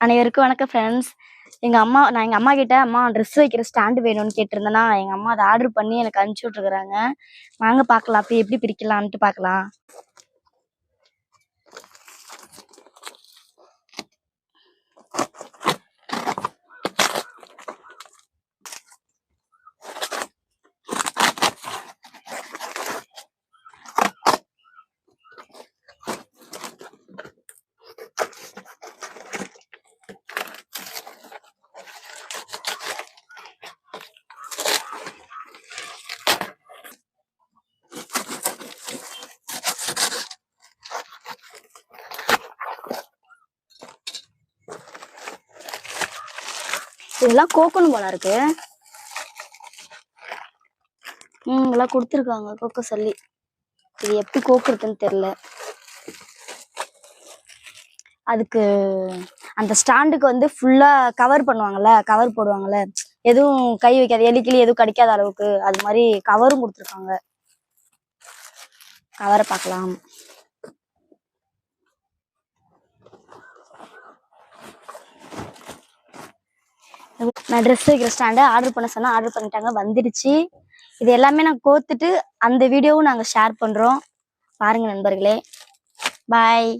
அனைவருக்கும் வணக்கம் ஃப்ரெண்ட்ஸ் எங்க அம்மா நான் எங்க அம்மா கிட்ட அம்மா ட்ரெஸ் வைக்கிற ஸ்டாண்டு வேணும்னு கேட்டிருந்தேன்னா எங்க அம்மா அதை ஆர்டர் பண்ணி எனக்கு அனுப்பிச்சி விட்ருக்குறாங்க வாங்க பார்க்கலாம். அப்போ எப்படி பிரிக்கலாம்ட்டு பார்க்கலாம். இதெல்லாம் கோக்கணும் போல இருக்கு. ம் இதெல்லாம் கொடுத்துருக்காங்க கோக்க சொல்லி. இது எப்படி கோக்குறதுன்னு தெரியல அதுக்கு அந்த ஸ்டாண்டுக்கு வந்து ஃபுல்லாக கவர் பண்ணுவாங்கல்ல கவர் போடுவாங்கல்ல. எதுவும் கை வைக்காது எலி கிளி எதுவும் கிடைக்காத அளவுக்கு அது மாதிரி கவரும் கொடுத்துருக்காங்க. கவரை பார்க்கலாம். நான் ட்ரெஸ் வைக்கிற ஸ்டாண்டை ஆர்டர் பண்ண சொன்னால் ஆர்டர் பண்ணிட்டாங்க. வந்துடுச்சு இது எல்லாமே நான் கோத்துட்டு அந்த வீடியோவும் நாங்கள் ஷேர் பண்ணுறோம் பாருங்கள் நண்பர்களே. பாய்